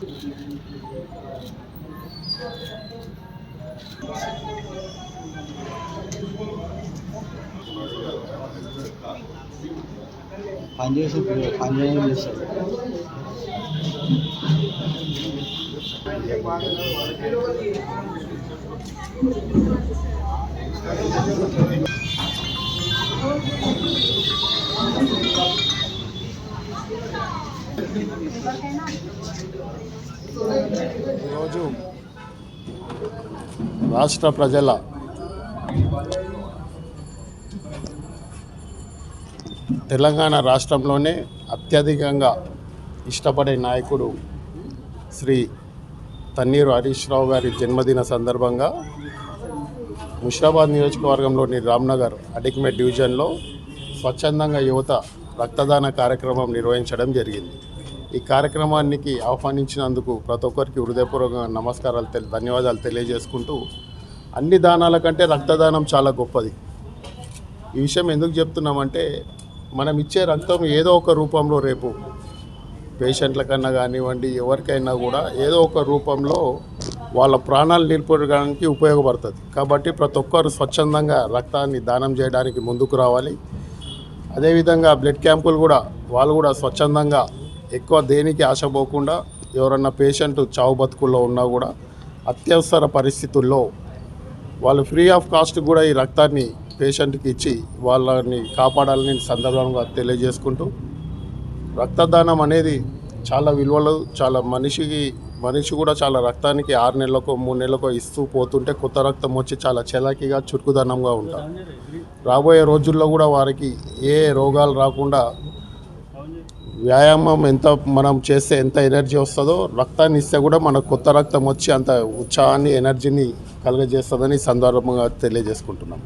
వచ్చాను మా ఇంట్లోకి వచ్చాను అందరూ పని చేసి పని చేయడం చేస్తారు ఈరోజు రాష్ట్ర ప్రజల తెలంగాణ రాష్ట్రంలోనే అత్యధికంగా ఇష్టపడే నాయకుడు శ్రీ తన్నీరు హరీష్ రావు గారి జన్మదిన సందర్భంగా ముషిరాబాద్ నియోజకవర్గంలోని రామ్నగర్ అడిక్మెట్ డివిజన్లో స్వచ్ఛందంగా యువత రక్తదాన కార్యక్రమం నిర్వహించడం జరిగింది. ఈ కార్యక్రమానికి ఆహ్వానించినందుకు ప్రతి ఒక్కరికి హృదయపూర్వక నమస్కారాలు తెలి ధన్యవాదాలు తెలియజేసుకుంటూ అన్ని దానాల కంటే రక్తదానం చాలా గొప్పది. ఈ విషయం ఎందుకు చెప్తున్నామంటే మనం ఇచ్చే రక్తం ఏదో ఒక రూపంలో రేపు పేషెంట్ల కన్నా కానివ్వండి ఎవరికైనా కూడా ఏదో ఒక రూపంలో వాళ్ళ ప్రాణాలు నిలుపుకోవడానికి ఉపయోగపడుతుంది. కాబట్టి ప్రతి ఒక్కరు స్వచ్ఛందంగా రక్తాన్ని దానం చేయడానికి ముందుకు రావాలి. అదేవిధంగా బ్లడ్ క్యాంపులు కూడా వాళ్ళు కూడా స్వచ్ఛందంగా ఎక్కువ దేనికి ఆశపోకుండా ఎవరన్నా పేషెంట్ చావు బతుకుల్లో ఉన్నా కూడా అత్యవసర పరిస్థితుల్లో వాళ్ళు ఫ్రీ ఆఫ్ కాస్ట్ కూడా ఈ రక్తాన్ని పేషెంట్కి ఇచ్చి వాళ్ళని కాపాడాలని సందర్భంగా తెలియజేసుకుంటూ రక్తదానం అనేది చాలా విలువలు చాలా మనిషికి మనిషి కూడా చాలా రక్తానికి ఆరు నెలలకో మూడు నెలలకో ఇస్తూ పోతుంటే కొత్త రక్తం వచ్చి చాలా చలాకీగా చురుకుదనంగా ఉంటారు రాబోయే రోజుల్లో కూడా వారికి ఏ రోగాలు రాకుండా వ్యాయామం ఎంత మనం చేస్తే ఎంత ఎనర్జీ వస్తుందో రక్తాన్ని ఇస్తే కూడా మనకు కొత్త రక్తం వచ్చి అంత ఉత్సాహాన్ని ఎనర్జీని కలుగజేస్తుందని సందర్భంగా తెలియజేసుకుంటున్నాం.